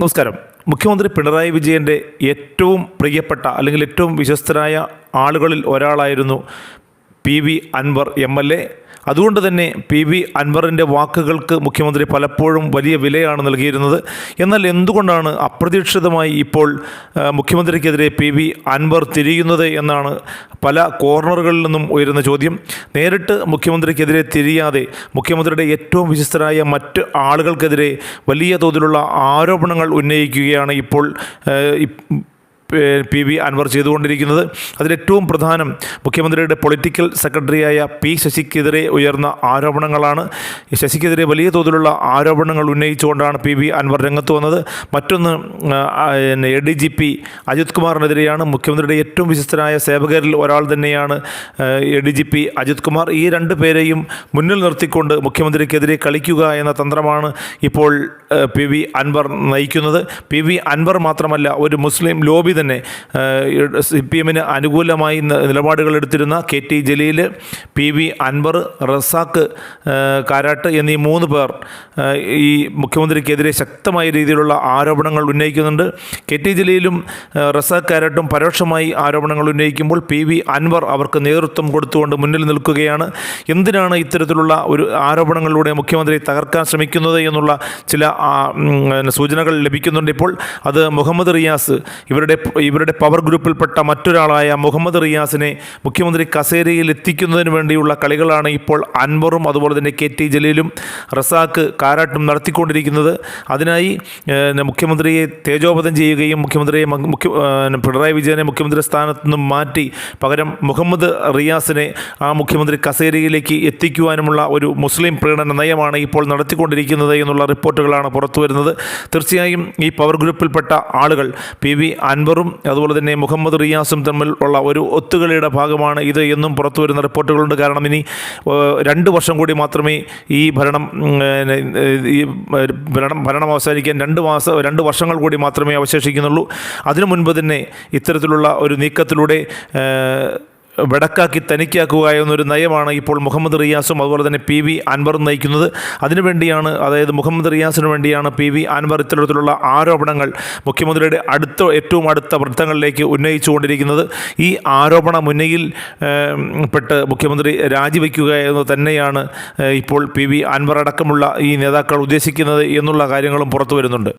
നമസ്കാരം. മുഖ്യമന്ത്രി പിണറായി വിജയന്റെ ഏറ്റവും പ്രിയപ്പെട്ട അല്ലെങ്കിൽ ഏറ്റവും വിശ്വസ്തനായ ആളുകളിൽ ഒരാളായിരുന്നു P V Anvar M L A. അതുകൊണ്ട് തന്നെ പി വി അൻവറിന്റെ വാക്കുകൾക്ക് മുഖ്യമന്ത്രി പലപ്പോഴും വലിയ വിലയാണ് നൽകിയിരുന്നത്. എന്നാൽ എന്തുകൊണ്ടാണ് അപ്രതീക്ഷിതമായി ഇപ്പോൾ മുഖ്യമന്ത്രിക്കെതിരെ പി വി അൻവർ തിരിയുന്നത് എന്നാണ് പല കോർണറുകളിൽ നിന്നും ഉയരുന്ന ചോദ്യം. നേരിട്ട് മുഖ്യമന്ത്രിക്കെതിരെ തിരിയാതെ മുഖ്യമന്ത്രിയുടെ ഏറ്റവും വിശ്വസ്തരായ മറ്റ് ആളുകൾക്കെതിരെ വലിയ തോതിലുള്ള ആരോപണങ്ങൾ ഉന്നയിക്കുകയാണ് ഇപ്പോൾ പേ- വി അൻവർ ചെയ്തുകൊണ്ടിരിക്കുന്നത്. അതിലേറ്റവും പ്രധാനം മുഖ്യമന്ത്രിയുടെ പൊളിറ്റിക്കൽ സെക്രട്ടറിയായ പി ശശിക്കെതിരെ ഉയർന്ന ആരോപണങ്ങളാണ്. ശശിക്കെതിരെ വലിയ തോതിലുള്ള ആരോപണങ്ങൾ ഉന്നയിച്ചുകൊണ്ടാണ് പി വി അൻവർ രംഗത്ത് വന്നത്. മറ്റൊന്ന് A D G P Ajith കുമാറിനെതിരെയാണ് മുഖ്യമന്ത്രിയുടെ ഏറ്റവും വിശ്വസ്തരായ സേവകരിൽ ഒരാൾ തന്നെയാണ് A D G P Ajith Kumar. ഈ രണ്ട് പേരെയും മുന്നിൽ നിർത്തിക്കൊണ്ട് മുഖ്യമന്ത്രിക്കെതിരെ കളിക്കുക എന്ന തന്ത്രമാണ് ഇപ്പോൾ പി വി അൻവർ നയിക്കുന്നത്. പി വി അൻവർ മാത്രമല്ല ഒരു മുസ്ലിം ലോബി തന്നെ സി പി എമ്മിന് അനുകൂലമായി നിലപാടുകൾ എടുത്തിരുന്ന K T Jaleel P V Anvar ഏഹ്, കാരാട്ട് എന്നീ മൂന്ന് പേർ ഈ മുഖ്യമന്ത്രിക്കെതിരെ ശക്തമായ രീതിയിലുള്ള ആരോപണങ്ങൾ ഉന്നയിക്കുന്നുണ്ട്. കെ ടി ജലീലും റസാഖ് കാരാട്ടും പരോക്ഷമായി ആരോപണങ്ങൾ ഉന്നയിക്കുമ്പോൾ പി വി അൻവർ അവർക്ക് നേതൃത്വം കൊടുത്തുകൊണ്ട് മുന്നിൽ നിൽക്കുകയാണ്. എന്തിനാണ് ഇത്തരത്തിലുള്ള ഒരു ആരോപണങ്ങളിലൂടെ മുഖ്യമന്ത്രി തകർക്കാൻ ശ്രമിക്കുന്നത് എന്നുള്ള ചില സൂചനകൾ ലഭിക്കുന്നുണ്ട്. ഇപ്പോൾ അത് മുഹമ്മദ് റിയാസ് ഇവരുടെ ഇവരുടെ പവർ ഗ്രൂപ്പിൽപ്പെട്ട മറ്റൊരാളായ മുഹമ്മദ് റിയാസിനെ മുഖ്യമന്ത്രി കസേരയിൽ എത്തിക്കുന്നതിന് വേണ്ടിയുള്ള കളികളാണ് ഇപ്പോൾ അൻവറും അതുപോലെ തന്നെ കെ ടി ജലീലും റസാക്ക് കാരാട്ടും നടത്തിക്കൊണ്ടിരിക്കുന്നത്. അതിനായി മുഖ്യമന്ത്രിയെ തേജോപതം ചെയ്യുകയും മുഖ്യമന്ത്രിയെ മുഖ്യ പിണറായി വിജയനെ മുഖ്യമന്ത്രി സ്ഥാനത്ത് നിന്നും മാറ്റി പകരം മുഹമ്മദ് റിയാസിനെ ആ മുഖ്യമന്ത്രി കസേരയിലേക്ക് എത്തിക്കുവാനുമുള്ള ഒരു മുസ്ലിം പ്രീണന നയമാണ് ഇപ്പോൾ നടത്തിക്കൊണ്ടിരിക്കുന്നത് എന്നുള്ള റിപ്പോർട്ടുകളാണ് പുറത്തു വരുന്നത് തീർച്ചയായും ഈ പവർ ഗ്രൂപ്പിൽപ്പെട്ട ആളുകൾ പി വി അൻവറും അതുപോലെ തന്നെ മുഹമ്മദ് റിയാസും തമ്മിൽ ഉള്ള ഒരു ഒത്തുകളിയുടെ ഭാഗമാണ് ഇത് എന്നും പുറത്തു വരുന്ന റിപ്പോർട്ടുകളുണ്ട്. കാരണം ഇനി രണ്ട് വർഷം കൂടി മാത്രമേ ഈ ഭരണം ഈ ഭരണം ഭരണം അവസാനിക്കാൻ രണ്ട് മാസം രണ്ട് വർഷങ്ങൾ കൂടി മാത്രമേ അവശേഷിക്കുന്നുള്ളൂ. അതിനു മുൻപ് തന്നെ ഇത്തരത്തിലുള്ള ഒരു നീക്കത്തിലൂടെ വെടക്കാക്കി തനിക്കാക്കുക എന്നൊരു നയമാണ് ഇപ്പോൾ മുഹമ്മദ് റിയാസും അതുപോലെ തന്നെ പി വി അൻവറും നയിക്കുന്നത്. അതിനുവേണ്ടിയാണ് അതായത് മുഹമ്മദ് റിയാസിന് വേണ്ടിയാണ് പി വി അൻവർ ഇത്തരത്തിലുള്ള ആരോപണങ്ങൾ മുഖ്യമന്ത്രിയുടെ അടുത്ത ഏറ്റവും അടുത്ത വൃത്തങ്ങളിലേക്ക് ഉന്നയിച്ചുകൊണ്ടിരിക്കുന്നത് ഈ ആരോപണ മുന്നയിൽ പെട്ട് മുഖ്യമന്ത്രി രാജിവെക്കുക എന്ന് തന്നെയാണ് ഇപ്പോൾ പി വി അൻവർ അടക്കമുള്ള ഈ നേതാക്കൾ ഉദ്ദേശിക്കുന്നത് എന്നുള്ള കാര്യങ്ങളും പുറത്തു വരുന്നുണ്ട്.